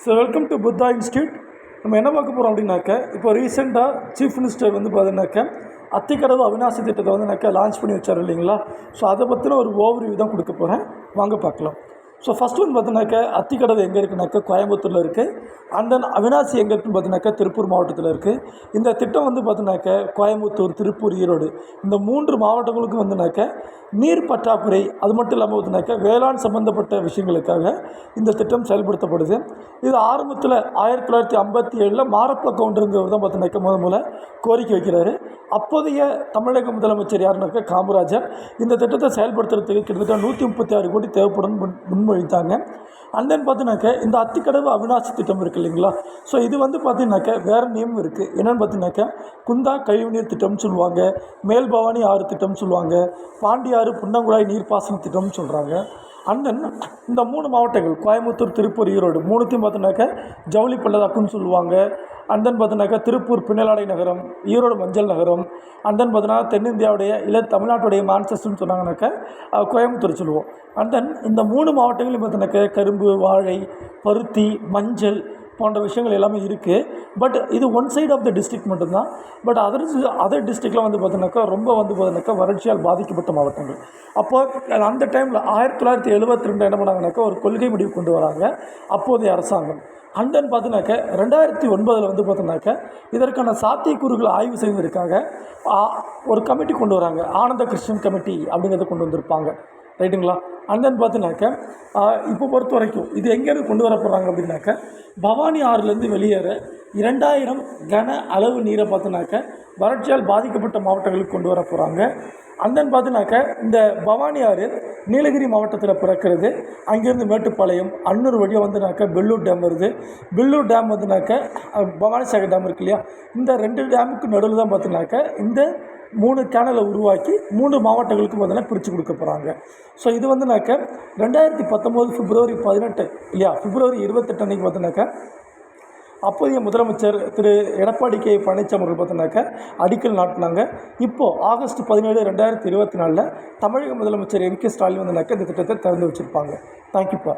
So welcome to Buddha institute நம்ம என்ன பார்க்க போகிறோம் அப்படின்னாக்க இப்போ ரீசெண்டாக சீஃப் மினிஸ்டர் வந்து பார்த்தீங்கன்னாக்க அத்திக்கடவு அவினாசி திட்டத்தை வந்துனாக்கா லான்ச் பண்ணி வச்சார் இல்லைங்களா? ஸோ அதை பற்றின ஒரு ஓவர்வியூ தான் கொடுக்க போகிறேன் வாங்க பார்க்கலாம். ஸோ ஃபஸ்ட் ஒன் பார்த்தீங்கன்னாக்கா அத்திக்கடவு எங்கே இருக்குனாக்கா கோயம்புத்தூரில் இருக்குது அண்ட் தென் அவினாசி எங்கே இருக்குன்னு பார்த்தீங்கன்னாக்கா திருப்பூர் மாவட்டத்தில் இருக்குது இந்த திட்டம் வந்து பார்த்தீங்கன்னாக்கா கோயம்புத்தூர் திருப்பூர் ஈரோடு இந்த மூன்று மாவட்டங்களுக்கும் வந்துனாக்க நீர் பற்றாக்குறை அது மட்டும் இல்லாமல் பார்த்தீங்கன்னாக்கா வேளாண் சம்மந்தப்பட்ட விஷயங்களுக்காக இந்த திட்டம் செயல்படுத்தப்படுது. இது ஆரம்பத்தில் ஆயிரத்தி தொள்ளாயிரத்தி ஐம்பத்தி ஏழில் மாரப்ப கவுண்டருங்கிறது தான் பார்த்தீங்கன்னாக்கா முத முதல்ல கோரிக்கை வைக்கிறாரு. அப்போதைய தமிழக முதலமைச்சர் யாருனாக்கா காமராஜர். இந்த திட்டத்தை செயல்படுத்துறதுக்கு கிட்டத்தட்ட நூற்றி முப்பத்தி ஆறு கோடி தேவைப்படும் முன் முன்மொழித்தாங்க அண்ட் தென் பார்த்தீங்கன்னாக்க இந்த அத்திக்கடவு அவினாசி திட்டம் இருக்குது இல்லைங்களா? ஸோ இது வந்து பார்த்தீங்கன்னாக்க வேறு நேம் இருக்குது என்னென்னு பார்த்தீங்கன்னாக்கா குந்தா கழிவுநீர் திட்டம்னு சொல்லுவாங்க மேல்பவானி ஆறு திட்டம்னு சொல்லுவாங்க பாண்டிய பாண்டியாறு புன்னங்குழாய் நீர்ப்பாசன திட்டம்னு சொல்கிறாங்க அண்ட் இந்த மூணு மாவட்டங்கள் கோயம்புத்தூர் திருப்பூர் ஈரோடு மூணுத்தையும் பார்த்தீங்கன்னாக்கா ஜவுளி பள்ளதாக்குன்னு சொல்லுவாங்க. அண்ட் தென் திருப்பூர் பின்னலாடை நகரம் ஈரோடு மஞ்சள் நகரம். அண்ட் தென் தென்னிந்தியாவுடைய இல்லை தமிழ்நாட்டுடைய மான்செஸ்டர்னு சொன்னாங்கன்னாக்கா கோயம்புத்தூர் சொல்லுவோம். அண்ட் தென் இந்த மூணு மாவட்டங்களையும் பார்த்தீங்கன்னாக்கா கரும்பு வாழை பருத்தி மஞ்சள் போன்ற விஷயங்கள் எல்லாமே இருக்குது பட் இது one side of the district மட்டும்தான். பட் அதர் அதர் டிஸ்ட்ரிக்டில் வந்து பார்த்தீங்கன்னாக்கா ரொம்ப வந்து பார்த்தீங்கன்னாக்கா வறட்சியால் பாதிக்கப்பட்ட மாவட்டங்கள். அப்போ அந்த டைமில் ஆயிரத்தி தொள்ளாயிரத்தி எழுபத்தி ரெண்டு என்ன பண்ணாங்கனாக்கா ஒரு கொள்கை முடிவு கொண்டு வராங்க அப்போதைய அரசாங்கம். அண்ட் தென் பார்த்தீங்கன்னாக்க ரெண்டாயிரத்தி ஒன்பதில் வந்து பார்த்தீங்கன்னாக்க இதற்கான சாத்தியக்கூறுகளை ஆய்வு செய்வதற்காக ஒரு கமிட்டி கொண்டு வராங்க. ஆனந்த கிருஷ்ணன் கமிட்டி அப்படிங்கிறத கொண்டு வந்திருப்பாங்க. ரைட்டுங்களா? அண்ட் தென் பார்த்தீங்கன்னாக்கா இப்போ பொறுத்த வரைக்கும் இது எங்கேருந்து கொண்டு வர போகிறாங்க அப்படின்னாக்கா பவானி ஆறுலேருந்து வெளியேற இரண்டாயிரம் கன அளவு நீரை பார்த்தீங்கன்னாக்க வறட்சியால் பாதிக்கப்பட்ட மாவட்டங்களுக்கு கொண்டு வர போகிறாங்க அண்ட் தென் பார்த்தீங்கன்னாக்க இந்த பவானி ஆறு நீலகிரி மாவட்டத்தில் பிறக்கிறது. அங்கேருந்து மேட்டுப்பாளையம் அன்னூர் வழியாக வந்துனாக்க பெல்லூர் டேம் வருது. பெல்லூர் டேம் வந்துனாக்க பவானிசாகர் பவானி சாகர் டேம் இருக்கு இல்லையா? இந்த ரெண்டு டேமுக்கு நடுவில் தான் பார்த்தீங்கன்னாக்க இந்த மூணு சேனலை உருவாக்கி மூணு மாவட்டங்களுக்கு பார்த்தீங்கன்னா பிரித்து கொடுக்க போகிறாங்க ஸோ இது வந்துனாக்க ரெண்டாயிரத்தி பத்தொம்போது பிப்ரவரி பதினெட்டு இல்லையா பிப்ரவரி இருபத்தெட்டு அன்றைக்கி பார்த்தீங்கன்னாக்க அப்போதைய முதலமைச்சர் திரு எடப்பாடி கே பழனிசாமி அவர்கள் பார்த்தீங்கன்னாக்க அடிக்கல் நாட்டினாங்க. இப்போது ஆகஸ்ட் பதினேழு ரெண்டாயிரத்தி இருபத்தி நாலில் தமிழக முதலமைச்சர் எம் கே ஸ்டாலின் வந்தனாக்க இந்த திட்டத்தை திறந்து வச்சுருப்பாங்க. தேங்க்யூப்பா